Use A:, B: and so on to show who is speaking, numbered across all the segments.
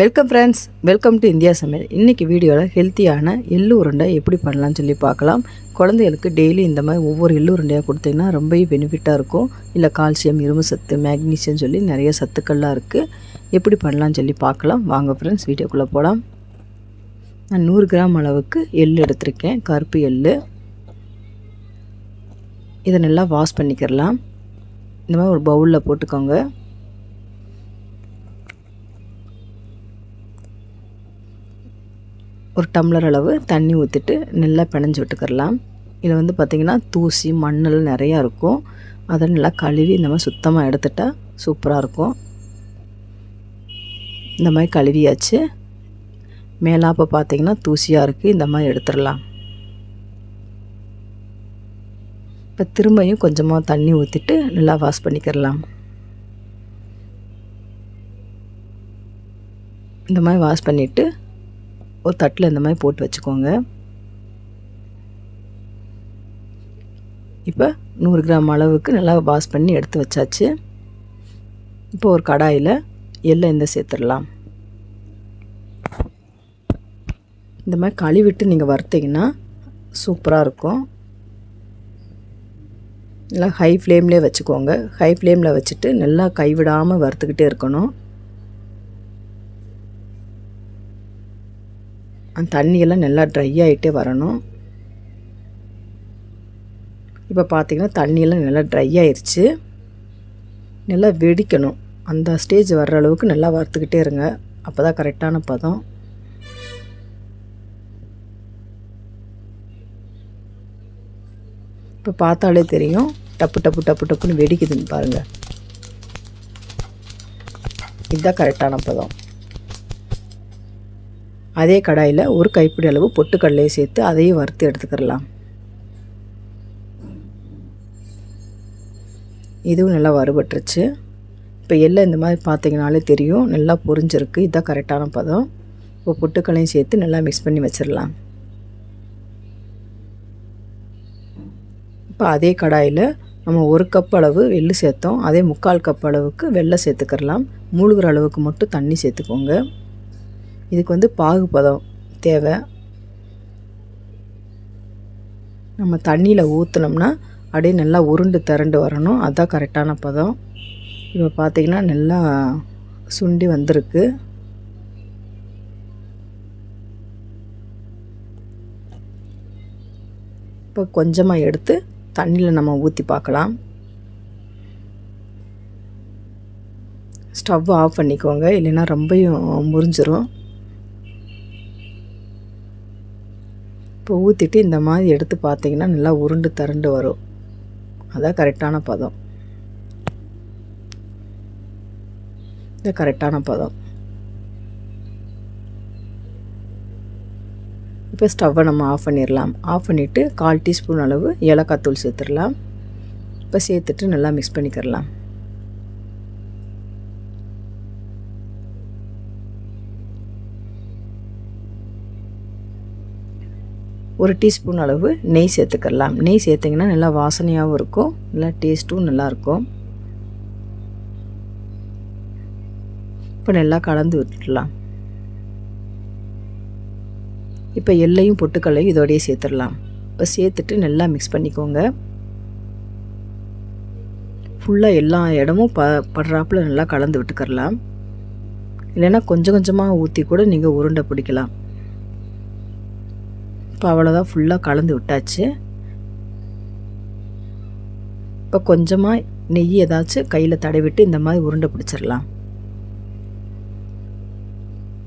A: Welcome friends welcome to India சமையல் இன்றைக்கி வீடியோவில் ஹெல்த்தியான எள்ளு உருண்டை எப்படி பண்ணலாம்னு சொல்லி பார்க்கலாம். குழந்தைகளுக்கு டெய்லி இந்த மாதிரி ஒவ்வொரு எள்ளு உருண்டையாக கொடுத்தீங்கன்னா ரொம்பவே பெனிஃபிட்டாக இருக்கும். இல்லை கால்சியம் இரும்பு சத்து மேக்னீஷியம் சொல்லி நிறைய சத்துக்கள்லாம் இருக்குது எப்படி பண்ணலாம்னு சொல்லி பார்க்கலாம். வாங்க ஃப்ரெண்ட்ஸ் வீடியோக்குள்ளே போகலாம் நான் நூறு கிராம் அளவுக்கு எள் எடுத்திருக்கேன். கருப்பு எள் இதை நல்லா வாஷ் பண்ணிக்கிறலாம். இந்த மாதிரி ஒரு பவுலில் போட்டுக்கோங்க. ஒரு டம்ளர் அளவு தண்ணி ஊற்றிட்டு நல்லா பிணைஞ்சு விட்டுக்கிறலாம். இதில் வந்து பார்த்திங்கன்னா தூசி மண்ணல் நிறையா இருக்கும். அதை நல்லா கழுவி இந்த மாதிரி சுத்தமாக எடுத்துட்டா சூப்பராக இருக்கும். இந்த மாதிரி கழுவியாச்சு. மேலாப்போ பார்த்திங்கன்னா தூசியாக இருக்குது இந்த மாதிரி எடுத்துடலாம். இப்போ திரும்பியும் கொஞ்சமாக தண்ணி ஊற்றிட்டு நல்லா வாஷ் பண்ணிக்கிறலாம். இந்த மாதிரி வாஷ் பண்ணிவிட்டு ஒரு தட்டில் இந்த மாதிரி போட்டு வச்சுக்கோங்க. இப்போ நூறு கிராம் அளவுக்கு நல்லா வாஷ் பண்ணி எடுத்து வச்சாச்சு. இப்போ ஒரு கடாயில் எள்ளை இந்த சேர்த்துடலாம். இந்த மாதிரி கழுவிட்டு நீங்கள் வறுத்தீங்கன்னா சூப்பராக இருக்கும். நல்லா ஹை ஃப்ளேம்லேயே வச்சுக்கோங்க. ஹை ஃப்ளேமில் வச்சுட்டு நல்லா கைவிடாமல் வறுத்துக்கிட்டே இருக்கணும். அந்த தண்ணியெல்லாம் நல்லா ட்ரை ஆகிட்டே வரணும். இப்போ பார்த்திங்கன்னா தண்ணியெல்லாம் நல்லா ட்ரை ஆயிடுச்சு நல்லா வெடிக்கணும். அந்த ஸ்டேஜ் வர்ற அளவுக்கு நல்லா வறுத்துக்கிட்டே இருங்க. அப்போ தான் கரெக்டான பதம். இப்போ பார்த்தாலே தெரியும். டப்பு டப்பு டப்பு டப்புன்னு வெடிக்குதுன்னு பாருங்கள் இதுதான் கரெக்டான பதம். அதே கடாயில் ஒரு கைப்பிடி அளவு பொட்டுக்கடலையை சேர்த்து அதையும் வறுத்து எடுத்துக்கிடலாம். இதுவும் நல்லா வறுபட்டுருச்சு. இப்போ எல்லாம் இந்த மாதிரி பார்த்தீங்கனாலே தெரியும். நல்லா பொரிஞ்சிருக்கு. இதுதான் கரெக்டான பதம். இப்போ பொட்டுக்கடலையும் சேர்த்து நல்லா மிக்ஸ் பண்ணி வச்சிடலாம். இப்போ அதே கடாயில் நம்ம ஒரு கப் அளவு எள்ளு சேர்த்தோம். அதே முக்கால் கப் அளவுக்கு வெள்ளை சேர்த்துக்கிறலாம் மூழ்கிற அளவுக்கு மட்டும் தண்ணி சேர்த்துக்கோங்க. இதுக்கு வந்து பாகுபதம் தேவை. நம்ம தண்ணியில் ஊற்றினோம்னா அப்படியே நல்லா உருண்டு திரண்டு வரணும். அதுதான் கரெக்டான பதம். இப்போ பார்த்திங்கன்னா நல்லா சுண்டி வந்திருக்கு. இப்போ கொஞ்சமாக எடுத்து தண்ணியில் நம்ம ஊற்றி பார்க்கலாம். ஸ்டவ் ஆஃப் பண்ணிக்கோங்க. இல்லைன்னா ரொம்பையும் முறிஞ்சிரும். இப்போ ஊற்றிட்டு இந்த மாதிரி எடுத்து பார்த்தீங்கன்னா நல்லா உருண்டு தருண்டு வரும். அதான் கரெக்டான பதம். இது கரெக்டான பதம். இப்போ ஸ்டவ்வை நம்ம ஆஃப் பண்ணிடலாம் ஆஃப் பண்ணிவிட்டு கால் டீஸ்பூன் அளவு ஏலக்காய் தூள் சேர்த்துடலாம் இப்போ சேர்த்துட்டு நல்லா மிக்ஸ் பண்ணிக்கிறலாம் ஒரு டீஸ்பூன் அளவு நெய் சேர்த்துக்கலாம். நெய் சேர்த்திங்கன்னா நல்லா வாசனையாகவும் இருக்கும். நல்லா டேஸ்ட்டும் நல்லாயிருக்கும். இப்போ நல்லா கலந்து விட்டுடலாம். இப்போ எல்லையும் பொட்டுக்கல்லையும் இதோடையே சேர்த்துடலாம். இப்போ சேர்த்துட்டு நல்லா மிக்ஸ் பண்ணிக்கோங்க. ஃபுல்லாக எல்லா இடமும் ப படுறாப்புல நல்லா கலந்து விட்டுக்கரலாம். இல்லைன்னா கொஞ்சம் கொஞ்சமாக ஊற்றி கூட நீங்கள் உருண்டை பிடிக்கலாம். இப்போ அவ்வளோதான் ஃபுல்லாக கலந்து விட்டாச்சு. இப்போ கொஞ்சமாக நெய் ஏதாச்சும் கையில் தடவிட்டு இந்த மாதிரி உருண்டை பிடிச்சிடலாம்.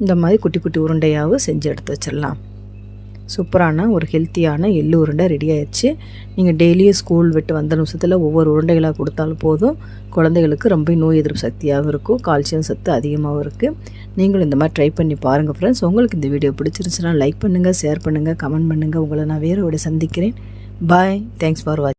A: இந்த மாதிரி குட்டி குட்டி உருண்டையாகவும் செஞ்சு எடுத்து வச்சிடலாம். சூப்பரான ஒரு ஹெல்த்தியான எள்ளு உருண்டை ரெடி ஆயிடுச்சு. நீங்கள் டெய்லியும் ஸ்கூல் விட்டு வந்த நிமிஷத்தில் ஒவ்வொரு உருண்டைகளாக கொடுத்தாலும் போதும். குழந்தைகளுக்கு ரொம்ப நோய் எதிர்ப்பு சக்தியாகவும் இருக்கும். கால்சியம் சத்து அதிகமாகவும் இருக்குது நீங்களும் இந்த மாதிரி ட்ரை பண்ணி பாருங்கள் ஃப்ரெண்ட்ஸ் உங்களுக்கு இந்த வீடியோ பிடிச்சிருந்துச்சுன்னா லைக் பண்ணுங்கள் ஷேர் பண்ணுங்கள் கமெண்ட் பண்ணுங்கள் உங்களை நான் வேறு விட சந்திக்கிறேன். பாய் தேங்க்ஸ் ஃபார் வாட்சிங்